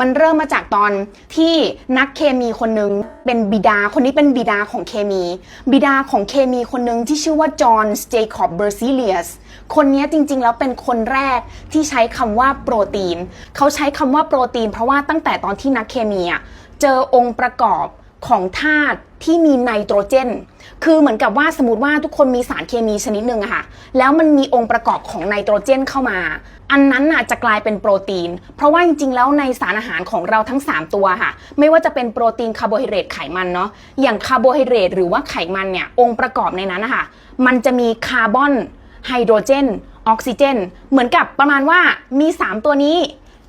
มันเริ่มมาจากตอนที่นักเคมีคนหนึ่งเป็นบิดาคนนี้เป็นบิดาของเคมี บิดาของเคมีคนหนึ่งที่ชื่อว่าจอห์นเจคอบเบอร์ซิเลียสคนนี้จริงๆ แล้วเป็นคนแรกที่ใช้คำว่าโปรตีน เขาใช้คำว่าโปรตีน เพราะว่าตั้งแต่ตอนที่นักเคมีอะเจอองค์ประกอบ ของธาตุที่มีไนโตรเจน คือเหมือนกับว่าสมมติว่าทุกคนมีสารเคมีชนิดหนึ่งอะค่ะ แล้วมันมีองค์ประกอบของไนโตรเจนเข้ามา อันนั้นน่ะจะกลายเป็นโปรตีน เพราะว่าจริงๆ แล้วในสารอาหารของเราทั้ง 3 ตัวค่ะ ไม่ว่าจะเป็นโปรตีนคาร์โบไฮเดรตไขมันเนาะ อย่างคาร์โบไฮเดรตหรือว่าไขมันเนี่ย องค์ประกอบในนั้นนะคะมันจะมีคาร์บอน ไฮโดรเจน ออกซิเจน เหมือนกับประมาณว่ามี 3 ตัวนี้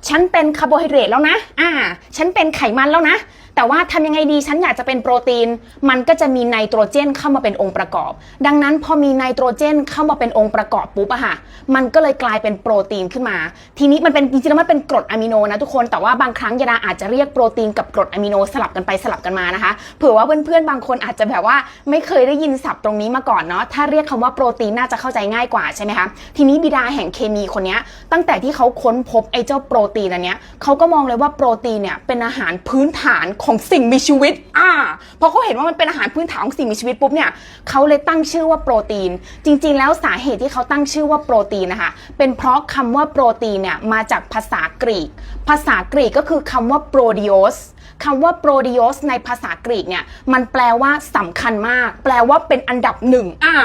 ฉันเป็นคาร์โบไฮเดรตแล้วนะ อ่า ฉันเป็นไขมันแล้วนะ แต่ว่าทำยังไงดีฉันอยากจะเป็นโปรตีน มันก็จะมีไนโตรเจนเข้ามาเป็นองค์ประกอบ ดังนั้นพอมีไนโตรเจนเข้ามาเป็นองค์ประกอบปุ๊บอะค่ะ มันก็เลยกลายเป็นโปรตีนขึ้นมา ทีนี้มันเป็นจริงๆแล้วมันเป็นกรดอะมิโนนะทุกคน แต่ว่าบางครั้งยาดาอาจจะเรียกโปรตีนกับกรดอะมิโนสลับกันไปสลับกันมานะคะ เผื่อว่าเพื่อนๆบางคนอาจจะแบบว่าไม่เคยได้ยินศัพท์ตรงนี้มาก่อนเนาะ ถ้าเรียกคำว่าโปรตีนน่าจะเข้าใจง่ายกว่าใช่ไหมคะ ทีนี้บิดาแห่งเคมีคนนี้ตั้งแต่ที่เขาค้นพบไอ้เจ้าโปรตีนอันเนี้ยเขาก็มองเลยว่าโปรตีนเนี่ยเป็นอาหารพื้นฐานขของสิ่งมีชีวิต อ่าพอเขาเห็นว่ามันเป็นอาหารพื้นฐานของสิ่งมีชีวิตปุ๊บเนี่ยเขาเลยตั้งชื่อว่าโปรตีน จริง ๆ แล้วสาเหตุที่เขาตั้งชื่อว่าโปรตีนนะคะเป็นเพราะคำว่าโปรตีนเนี่ยมาจากภาษากรีก ภาษากรีกก็คือคำว่าโปรดิโอสคำว่าโปรดิโอสในภาษากรีกเนี่ยมันแปลว่าสำคัญมาก แปลว่าเป็นอันดับหนึ่งอ่า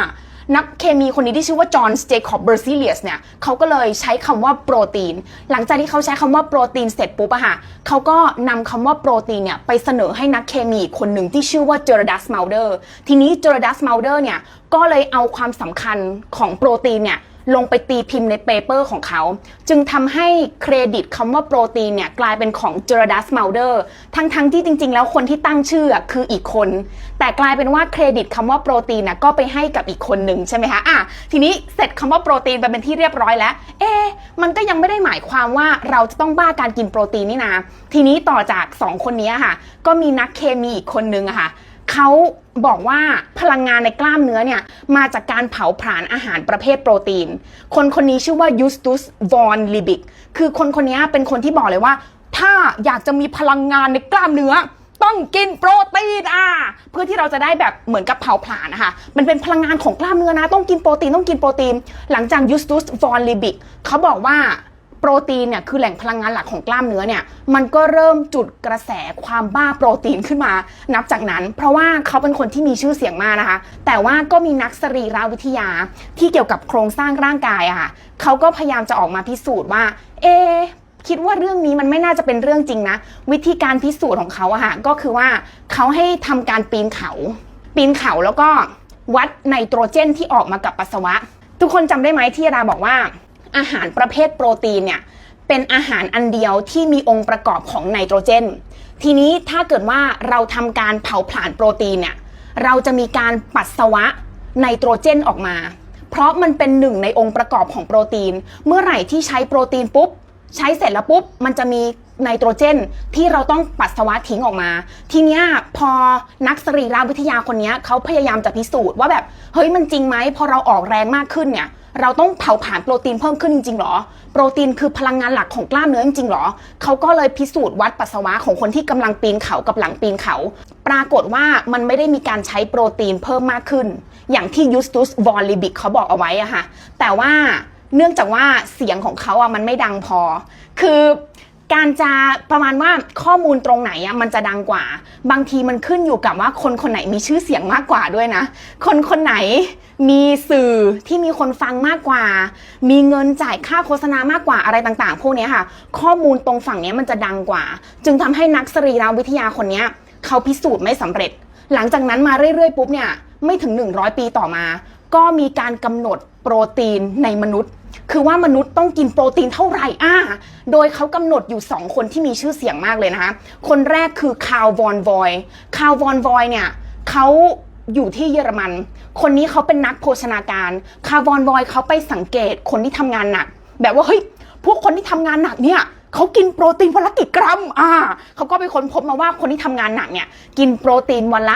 นักเคมีคนนี้ที่ชื่อว่าจอห์นเจคอบเบอร์ซิเลียสเนี่ยเขาก็เลยใช้คำว่าโปรตีน หลังจากที่เขาใช้คำว่าโปรตีนเสร็จปุ๊บอะค่ะเขาก็นำคำว่าโปรตีนเนี่ยไปเสนอให้นักเคมีคนหนึ่งที่ชื่อว่าเจอร์ดัสมาลเดอร์ทีนี้เจอร์ดัสมาลเดอร์เนี่ยก็เลยเอาความสำคัญของโปรตีนเนี่ย ลงไปตีพิมพ์ในเปเปอร์ของเขา จึงทำให้เครดิตคำว่าโปรตีนเนี่ยกลายเป็นของเจอร์ดัสมาลเดอร์ทั้งๆทที่จริง ๆ แล้วคนที่ตั้งชื่อคืออีกคน แต่กลายเป็นว่าเครดิตคำว่าโปรตีนน่ะก็ไปให้กับอีกคนหนึ่งใช่ไหมคะอะทีนี้เสร็จคำว่าโปรตีนไปเป็นที่เรียบร้อยแล้ว เอ๊มันก็ยังไม่ได้หมายความว่าเราจะต้องบ้าการกินโปรตีนนี่นะทีนี้ต่อจากสองคนนี้ค่ะ ก็มีนักเคมีอีกคนนึงอะค่ะ เขาบอกว่าพลังงานในกล้ามเนื้อเนี่ย มาจากการเผาผลาญอาหารประเภทโปรตีน คนคนนี้ชื่อว่ายูสตุสวอนลิบิกคือคนคนนี้เป็นคนที่บอกเลยว่า ถ้าอยากจะมีพลังงานในกล้ามเนื้อต้องกินโปรตีนอะเพื่อที่เราจะได้แบบเหมือนกับเผาผลาญนะคะ มันเป็นพลังงานของกล้ามเนื้อนะ ต้องกินโปรตีนต้องกินโปรตีน หลังจากยูสตุสวอนลิบิกเขาบอกว่า โปรตีนเนี่ยคือแหล่งพลังงานหลักของกล้ามเนื้อเนี่ยมันก็เริ่มจุดกระแสความบ้าโปรตีนขึ้นมา นับจากนั้น เพราะว่าเขาเป็นคนที่มีชื่อเสียงมากนะคะ แต่ว่าก็มีนักสรีรวิทยาที่เกี่ยวกับโครงสร้างร่างกายอะค่ะเขาก็พยายามจะออกมาพิสูจน์ว่า เอคิดว่าเรื่องนี้มันไม่น่าจะเป็นเรื่องจริงนะ วิธีการพิสูจน์ของเขาอะค่ะก็คือว่าเขาให้ทำการปีนเขา ปีนเขาแล้วก็วัดไนโตรเจนที่ออกมากับปัสสาวะ ทุกคนจำได้ไหมที่ดาบอกว่า อาหารประเภทโปรตีนเนี่ยเป็นอาหารอันเดียวที่มีองค์ประกอบของไนโตรเจน ทีนี้ถ้าเกิดว่าเราทำการเผาผลาญโปรตีนเนี่ยเราจะมีการปัสสาวะไนโตรเจนออกมา เพราะมันเป็นหนึ่งในองค์ประกอบของโปรตีน เมื่อไหร่ที่ใช้โปรตีนปุ๊บ ใช้เสร็จแล้วปุ๊บ มันจะมีไนโตรเจนที่เราต้องปัสสาวะทิ้งออกมา ทีเนี้ยพอนักสรีรวิทยาคนนี้เขาพยายามจะพิสูจน์ว่าแบบ เฮ้ยมันจริงไหมพอเราออกแรงมากขึ้นเนี่ย เราต้องเผาผลาญโปรตีนเพิ่มขึ้นจริงๆหรอ โปรตีนคือพลังงานหลักของกล้ามเนื้อจริงๆหรอ เขาก็เลยพิสูจน์วัดปัสสาวะของคนที่กำลังปีนเขากับหลังปีนเขา ปรากฏว่ามันไม่ได้มีการใช้โปรตีนเพิ่มมากขึ้น อย่างที่ยูสตุสวอลลิบิกเขาบอกเอาไว้อะค่ะ แต่ว่าเนื่องจากว่าเสียงของเขาอะมันไม่ดังพอ คือ การจะประมาณว่าข้อมูลตรงไหนอะมันจะดังกว่า บางทีมันขึ้นอยู่กับว่าคนคนไหนมีชื่อเสียงมากกว่าด้วยนะ คนคนไหนมีสื่อที่มีคนฟังมากกว่า มีเงินจ่ายค่าโฆษณามากกว่าอะไรต่างๆ พวกนี้ค่ะ ข้อมูลตรงฝั่งนี้มันจะดังกว่า จึงทำให้นักสรีรวิทยาคนนี้เขาพิสูจน์ไม่สำเร็จ หลังจากนั้นมาเรื่อยๆปุ๊บเนี่ยไม่ถึง 100 ปีต่อมา ก็มีการกำหนด โปรตีนในมนุษย์ คือว่ามนุษย์ต้องกินโปรตีนเท่าไหร่อ่าโดยเขากำหนดอยู่ 2 คนที่มีชื่อเสียงมากเลยนะคะ คนแรกคือคาร์วอนวอยคาร์วอนวอยเนี่ยเขาอยู่ที่เยอรมัน คนนี้เขาเป็นนักโภชนาการ คาร์วอนวอยเขาไปสังเกตคนที่ทำงานหนัก แบบว่าเฮ้ยพวกคนที่ทำงานหนักเนี่ย เขากินโปรตีนวันละกี่กรัมอ่าเขาก็ไปค้นพบมาว่าคนที่ทำงานหนักเนี่ยกินโปรตีนวันละ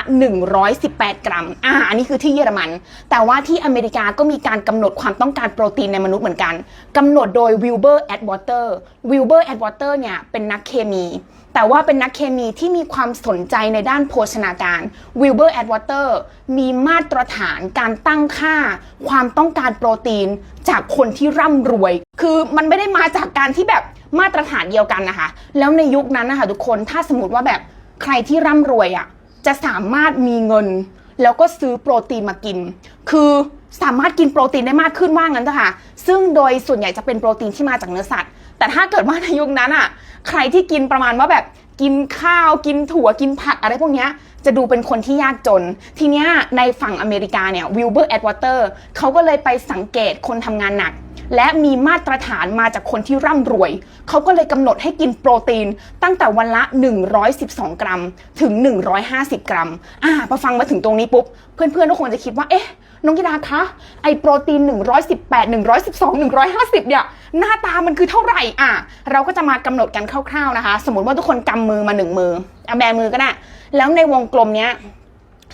118 กรัมอ่าอันนี้คือที่เยอรมัน แต่ว่าที่อเมริกาก็มีการกำหนดความต้องการโปรตีนในมนุษย์เหมือนกันกำหนดโดยวิลเบอร์แอดวอเตอร์วิลเบอร์แอดวอเตอร์เนี่ยเป็นนักเคมี แต่ว่าเป็นนักเคมีที่มีความสนใจในด้านโภชนาการวิลเบอร์แอดวอเตอร์มีมาตรฐานการตั้งค่า ความต้องการโปรตีนจากคนที่ร่ำรวย คือมันไม่ได้มาจากการที่แบบ มาตรฐานเดียวกันนะคะ แล้วในยุคนั้นนะคะทุกคนถ้าสมมติว่าแบบใครที่ร่ำรวยอะ่ะจะสามารถมีเงิน แล้วก็ซื้อโปรตีนมากิน คือสามารถกินโปรตีนได้มากขึ้นว่างั้นเถอะค่ะ ซึ่งโดยส่วนใหญ่จะเป็นโปรตีนที่มาจากเนื้อสัตว์ แต่ถ้าเกิดว่าในยุคนั้นอะ ใครที่กินประมาณว่าแบบกินข้าวกินถั่วกินผักอะไรพวกนี้จะดูเป็นคนที่ยากจน ทีเนี้ยในฝั่งอเมริกาเนี่ยวิลเบอร์แอดวอเตอร์เขาก็เลยไปสังเกตคนทำงานหนัก และมีมาตรฐานมาจากคนที่ร่ำรวย เขาก็เลยกำหนดให้กินโปรตีนตั้งแต่วันละ 112 กรัม ถึง 150 กรัม อ่าพอฟังมาถึงตรงนี้ปุ๊บ เพื่อนๆทุกคนจะคิดว่า เอ๊ะ น้องกีดาคะ ไอโปรตีน 118 112 150 เนี่ย หน้าตามันคือเท่าไหร่ อะ เราก็จะมากำหนดกันคร่าวๆนะคะ สมมติว่าทุกคนกำมือมาหนึ่งมือเอาแบมือก็ได้ แล้วในวงกลมเนี้ย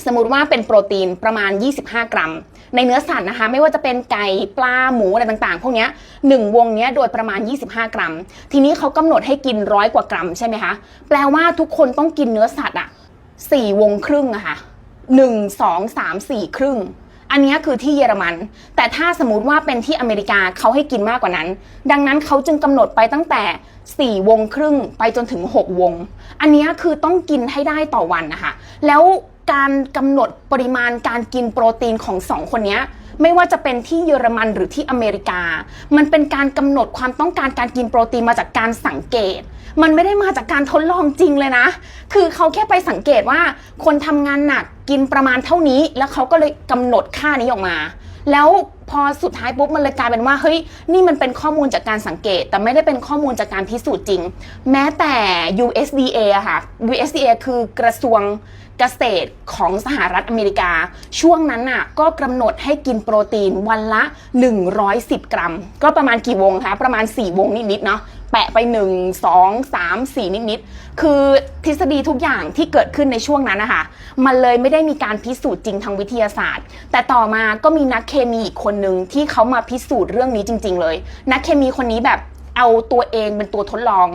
สมมติว่าเป็นโปรตีนประมาณ 25 กรัม ในเนื้อสัตว์นะคะ ไม่ว่าจะเป็นไก่ปลาหมูอะไรต่างๆ พวกนี้หนึ่งวงเนี้ยโดยประมาณ 25 กรัม ทีนี้เขากำหนดให้กินร้อยกว่ากรัมใช่ไหมคะ แปลว่าทุกคนต้องกินเนื้อสัตว์อะสี่วงครึ่งอะค่ะหนึ่งสองสามสี่ครึ่ง อันนี้คือที่เยอรมัน แต่ถ้าสมมติว่าเป็นที่อเมริกาเขาให้กินมากกว่านั้น ดังนั้นเขาจึงกำหนดไปตั้งแต่4วงครึ่งไปจนถึง6วง อันนี้คือต้องกินให้ได้ต่อวันนะคะ แล้ว การกำหนดปริมาณการกินโปรตีนของสองคนนี้ไม่ว่าจะเป็นที่เยอรมันหรือที่อเมริกา มันเป็นการกำหนดความต้องการการกินโปรตีนมาจากการสังเกต มันไม่ได้มาจากการทดลองจริงเลยนะ คือเขาแค่ไปสังเกตว่า คนทำงานหนักกินประมาณเท่านี้ แล้วเขาก็เลยกำหนดค่านี้ออกมา แล้วพอสุดท้ายปุ๊บมันเลยกลายเป็นว่าเฮ้ยนี่มันเป็นข้อมูลจากการสังเกต แต่ไม่ได้เป็นข้อมูลจากการพิสูจน์จริง แม้แต่ USDA อะค่ะ USDA คือกระทรวงเกษตรของสหรัฐอเมริกา ช่วงนั้นน่ะก็กำหนดให้กินโปรตีนวันละ 110 กรัม ก็ประมาณกี่วงคะ ประมาณ 4 วงนิดๆเนาะ แปะไป 1 2 3 4 นิดๆ คือทฤษฎีทุกอย่างที่เกิดขึ้นในช่วงนั้นนะคะ มันเลยไม่ได้มีการพิสูจน์จริงทางวิทยาศาสตร์ แต่ต่อมาก็มีนักเคมีอีกคนหนึ่งที่เขามาพิสูจน์เรื่องนี้จริง ๆ เลย นักเคมีคนนี้แบบ เอาตัวเองเป็นตัวทดลอง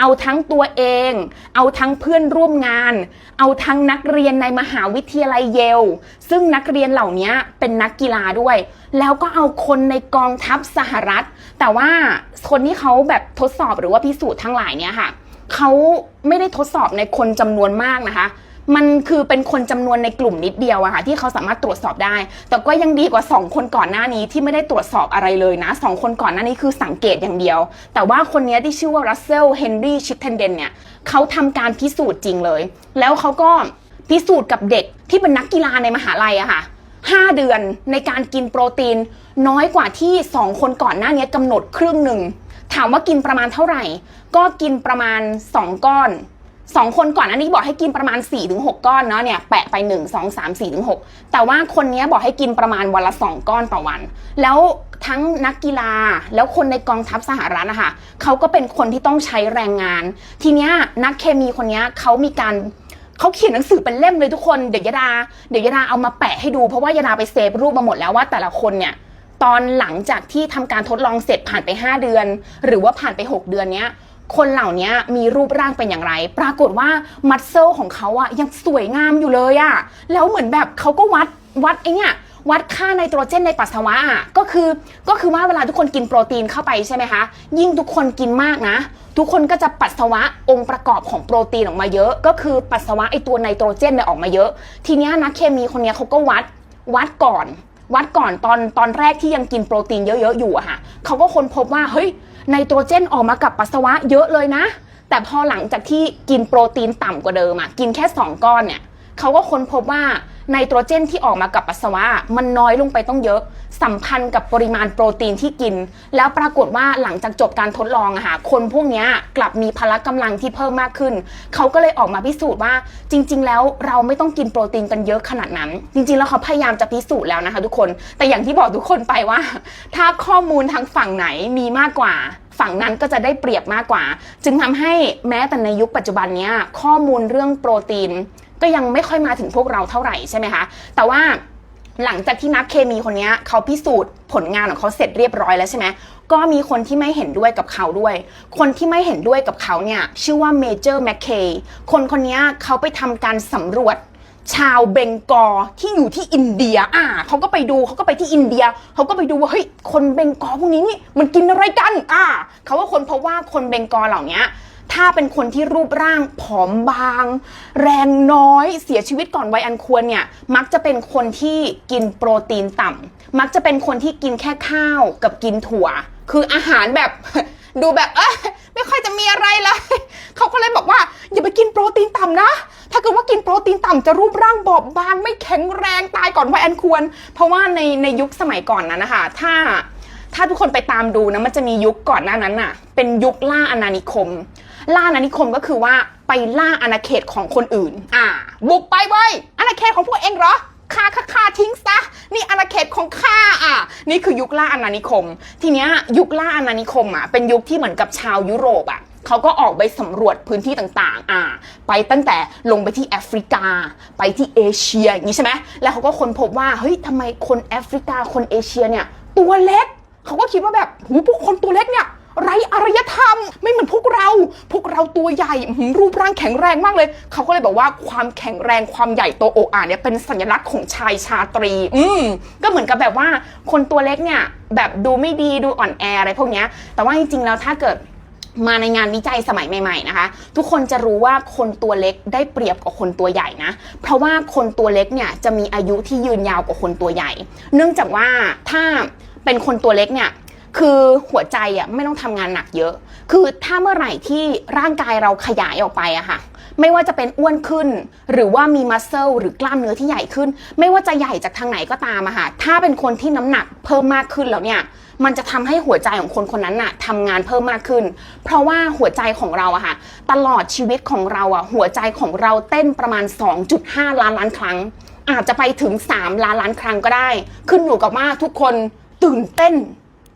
เอาทั้งตัวเอง เอาทั้งเพื่อนร่วมงาน เอาทั้งนักเรียนในมหาวิทยาลัยเยล ซึ่งนักเรียนเหล่านี้เป็นนักกีฬาด้วย แล้วก็เอาคนในกองทัพสหรัฐ แต่ว่าคนที่เขาแบบทดสอบหรือว่าพิสูจน์ทั้งหลายเนี่ยค่ะเขาไม่ได้ทดสอบในคนจำนวนมากนะคะ มันคือเป็นคนจำนวนในกลุ่มนิดเดียวอะค่ะที่เขาสามารถตรวจสอบได้ แต่ก็ยังดีกว่า 2 คนก่อนหน้านี้ที่ไม่ได้ตรวจสอบอะไรเลยนะสองคนก่อนหน้านี้คือสังเกตอย่างเดียว แต่ว่าคนนี้ที่ชื่อว่ารัสเซลเฮนรี่ชิตเทนเดนเนี่ยเขาทำการพิสูจน์จริงเลย แล้วเขาก็พิสูจน์กับเด็กที่เป็นนักกีฬาในมหาลัยอะค่ะ 5 เดือนในการกินโปรตีน น้อยกว่าที่ 2 คนก่อนหน้านี้กำหนดครึ่งหนึ่งถามว่ากินประมาณเท่าไหร่ ก็กินประมาณ 2 ก้อน 2คนก่อนอันนี้บอกให้กินประมาณ 4-6 ก้อนเนาะเนี่ยแปะไป 1 2 3 4ถึง6แต่ว่าคนนี้บอกให้กินประมาณวันละ 2 ก้อนต่อวัน แล้วทั้งนักกีฬาแล้วคนในกองทัพสหรัฐนะคะเขาก็เป็นคนที่ต้องใช้แรงงาน ทีเนี้ยนักเคมีคนนี้เขามีการเขาเขียนหนังสือเป็นเล่มเลยทุกคนเดี๋ยวยดาเดี๋ยวยดาเอามาแปะให้ดูเพราะว่ายดาไปเซฟรูปมาหมดแล้วว่าแต่ละคนเนี่ยตอนหลังจากที่ทำการทดลองเสร็จผ่านไป 5 เดือน หรือว่าผ่านไป 6 เดือนเนี้ย คนเหล่านี้มีรูปร่างเป็นอย่างไร ปรากฏว่ามัดเซลของเขาอะยังสวยงามอยู่เลยอะแล้วเหมือนแบบเขาก็วัดวัดไอเนี่ยวัดค่าไนโตรเจนในปัสสาวะก็คือก็คือว่าเวลาทุกคนกินโปรตีนเข้าไปใช่ไหมคะ ยิ่งทุกคนกินมากนะ ทุกคนก็จะปัสสาวะองค์ประกอบของโปรตีนออกมาเยอะ ก็คือปัสสาวะไอตัวไนโตรเจนเนี่ยออกมาเยอะ ทีเนี้ยนักเคมีคนเนี้ยเขาก็วัดวัดก่อน วัดก่อนตอนตอนแรกที่ยังกินโปรตีนเยอะๆอยู่อะค่ะเขาก็ค้นพบว่าเฮ้ย ไนโตรเจนออกมากับปัสสาวะเยอะเลยนะ แต่พอหลังจากที่กินโปรตีนต่ำกว่าเดิมอะกินแค่ 2 ก้อนเนี่ยเขาก็ค้นพบว่า ไนโตรเจนที่ออกมากับปัสสาวะมันน้อยลงไปต้องเยอะ สัมพันธ์กับปริมาณโปรตีนที่กิน แล้วปรากฏว่าหลังจากจบการทดลองอะค่ะคนพวกนี้กลับมีพละกำลังที่เพิ่มมากขึ้น เขาก็เลยออกมาพิสูจน์ว่าจริง ๆ แล้วเราไม่ต้องกินโปรตีนกันเยอะขนาดนั้น จริง ๆ แล้วเขาพยายามจะพิสูจน์แล้วนะคะ ทุกคน แต่อย่างที่บอกทุกคนไปว่า ถ้าข้อมูลทางฝั่งไหนมีมากกว่าฝั่งนั้นก็จะได้เปรียบมากกว่า จึงทำให้แม้แต่ในยุคปัจจุบันนี้ข้อมูลเรื่องโปรตีน ก็ยังไม่ค่อยมาถึงพวกเราเท่าไหร่ใช่ไหมคะ แต่ว่าหลังจากที่นักเคมีคนนี้เขาพิสูจน์ผลงานของเขาเสร็จเรียบร้อยแล้วใช่ไหมก็มีคนที่ไม่เห็นด้วยกับเขาด้วย คนที่ไม่เห็นด้วยกับเขาเนี่ยชื่อว่าเมเจอร์แมคเคย์คนคนนี้เขาไปทำการสำรวจชาวเบงกอที่อยู่ที่อินเดีย อ่าเขาก็ไปดูเขาก็ไปที่อินเดีย เขาก็ไปดูว่าเฮ้ยคนเบงกอพวกนี้นี่มันกินอะไรกัน อ่าเขาว่าคนเพราะว่าคนเบงกอเหล่านี้ ถ้าเป็นคนที่รูปร่างผอมบาง แรงน้อยเสียชีวิตก่อนวัยอันควรเนี่ยมักจะเป็นคนที่กินโปรตีนต่ำมักจะเป็นคนที่กินแค่ข้าวกับกินถั่ว คืออาหารแบบดูแบบเอ้ยไม่ค่อยจะมีอะไรเลยเขาก็เลยบอกว่า อย่าไปกินโปรตีนต่ำนะ ถ้าเกิดว่ากินโปรตีนต่ำจะรูปร่างบอบบาง ไม่แข็งแรงตายก่อนวัยอันควร เพราะว่าในในยุคสมัยก่อนนั้นนะคะถ้าถ้าทุกคนไปตามดูนะมันจะมียุคก่อนหน้านั้นน่ะ เป็นยุคล่าอาณานิคม ล่าอาณานิคมก็คือว่าไปล่าอาณาเขตของคนอื่น อ่า บุกไปเว้ยอาณาเขตของพวกเองเหรอฆ่าฆ่าฆ่าทิ้งซะนี่อาณาเขตของข้าอะ นี่คือยุคล่าอาณานิคม ทีเนี้ยยุคล่าอาณานิคมอะเป็นยุคที่เหมือนกับชาวยุโรปอะเขาก็ออกไปสำรวจพื้นที่ต่างๆ อ่า ไปตั้งแต่ลงไปที่แอฟริกา ไปที่เอเชียอย่างนี้ใช่ไหมแล้วเขาก็ค้นพบว่าเฮ้ยทำไมคนแอฟริกาคนเอเชียเนี่ยตัวเล็ก เขาก็คิดว่าแบบหูพวกคนตัวเล็กเนี่ย ไรอารยธรรม ไม่เหมือนพวกเรา พวกเราตัวใหญ่รูปร่างแข็งแรงมากเลย เขาก็เลยบอกว่าความแข็งแรงความใหญ่โตโออาเนี่ยเป็นสัญลักษณ์ของชายชาตรี อืมก็เหมือนกับแบบว่า คนตัวเล็กเนี่ย แบบดูไม่ดีดูอ่อนแออะไรพวกเนี้ย แต่ว่าจริงๆแล้วถ้าเกิดมาในงานวิจัยสมัยใหม่ๆนะคะ ทุกคนจะรู้ว่าคนตัวเล็กได้เปรียบกว่าคนตัวใหญ่นะ เพราะว่าคนตัวเล็กเนี่ยจะมีอายุที่ยืนยาวกว่าคนตัวใหญ่ เนื่องจากว่าถ้าเป็นคนตัวเล็กเนี่ย คือหัวใจอะไม่ต้องทำงานหนักเยอะ คือถ้าเมื่อไหร่ที่ร่างกายเราขยายออกไปอะค่ะ ไม่ว่าจะเป็นอ้วนขึ้น หรือว่ามีมัสเซลหรือกล้ามเนื้อที่ใหญ่ขึ้น ไม่ว่าจะใหญ่จากทางไหนก็ตามอะค่ะ ถ้าเป็นคนที่น้ำหนักเพิ่มมากขึ้นแล้วเนี่ย มันจะทำให้หัวใจของคนคนนั้นน่ะทำงานเพิ่มมากขึ้น เพราะว่าหัวใจของเราอะค่ะ ตลอดชีวิตของเราอะหัวใจของเราเต้นประมาณ 2.5 ล้านล้านครั้ง อาจจะไปถึง 3 ล้านล้านครั้งก็ได้ ขึ้นอยู่กับว่าทุกคนตื่นเต้น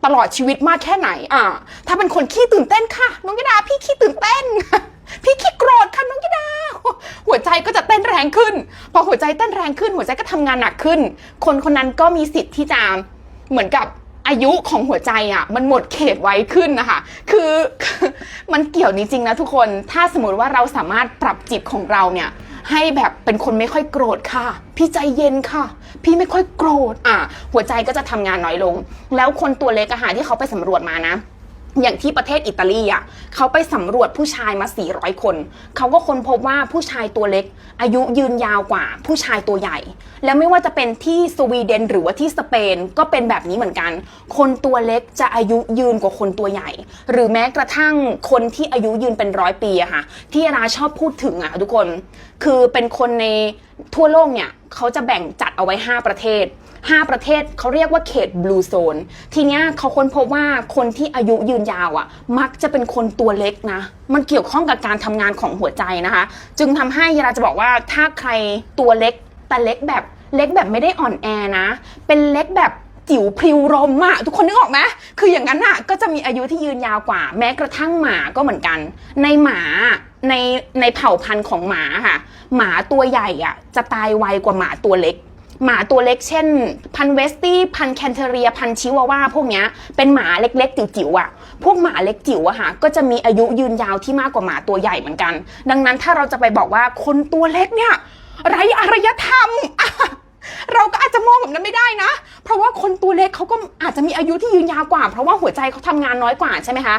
ตลอดชีวิตมากแค่ไหน อ่า ถ้าเป็นคนขี้ตื่นเต้นค่ะ น้องยิดาพี่ขี้ตื่นเต้น พี่ขี้โกรธค่ะน้องยิดา หัวใจก็จะเต้นแรงขึ้น พอหัวใจเต้นแรงขึ้น หัวใจก็ทำงานหนักขึ้น คนคนนั้นก็มีสิทธิ์ที่จะเหมือนกับอายุของหัวใจอะ มันหมดเขตไว้ขึ้นนะคะ คือมันเกี่ยวจริงๆนะทุกคน ถ้าสมมติว่าเราสามารถปรับจิตของเราเนี่ย ให้แบบเป็นคนไม่ค่อยโกรธค่ะ พี่ใจเย็นค่ะ พี่ไม่ค่อยโกรธอะหัวใจก็จะทำงานน้อยลง แล้วคนตัวเล็กอาหารที่เขาไปสำรวจมานะ อย่างที่ประเทศอิตาลีอะเขาไปสำรวจผู้ชายมา 400 คน เขาก็ค้นพบว่าผู้ชายตัวเล็ก อายุยืนยาวกว่าผู้ชายตัวใหญ่ แล้วไม่ว่าจะเป็นที่สวีเดนหรือว่าที่สเปนก็เป็นแบบนี้เหมือนกัน คนตัวเล็กจะอายุยืนกว่าคนตัวใหญ่ หรือแม้กระทั่งคนที่อายุยืนเป็นร้อยปีอะค่ะ ที่ราชอบพูดถึงอะทุกคน คือเป็นคนในทั่วโลกเนี่ยเขาจะแบ่งจัดเอาไว้ 5 ประเทศ 5 ประเทศเขาเรียกว่าเขตบลูโซนทีเนี้ยเขาค้นพบว่าคนที่อายุยืนยาวอะ่ะ มักจะเป็นคนตัวเล็กนะ มันเกี่ยวข้องกับการทำงานของหัวใจนะคะ จึงทำให้ยาราจะบอกว่าถ้าใครตัวเล็กแต่เล็กแบบเล็กแบบไม่ได้อ่อนแอนะ เป็นเล็กแบบจิ๋วพริวรมอะทุกคนนึกออกไหมคืออย่างนั้นอะก็จะมีอายุที่ยืนยาวกว่า แม้กระทั่งหมาก็เหมือนกัน ในหมาในในเผ่าพันธุ์ของหมาค่ะ หมาตัวใหญ่อะจะตายไวกว่าหมาตัวเล็ก หมาตัวเล็กเช่น พันเวสตี้ พันแคนเทเรีย พันชิวาว่าพวกนี้เป็นหมาเล็กๆ จิ๋วๆอะ พวกหมาเล็กจิ๋วอะค่ะ ก็จะมีอายุยืนยาวที่มากกว่าหมาตัวใหญ่เหมือนกัน ดังนั้นถ้าเราจะไปบอกว่าคนตัวเล็กเนี่ยไรอารยธรรม เราก็อาจจะมองแบบนั้นไม่ได้นะ เพราะว่าคนตัวเล็กเขาก็อาจจะมีอายุที่ยืนยาวกว่า เพราะว่าหัวใจเขาทำงานน้อยกว่าใช่ไหมคะ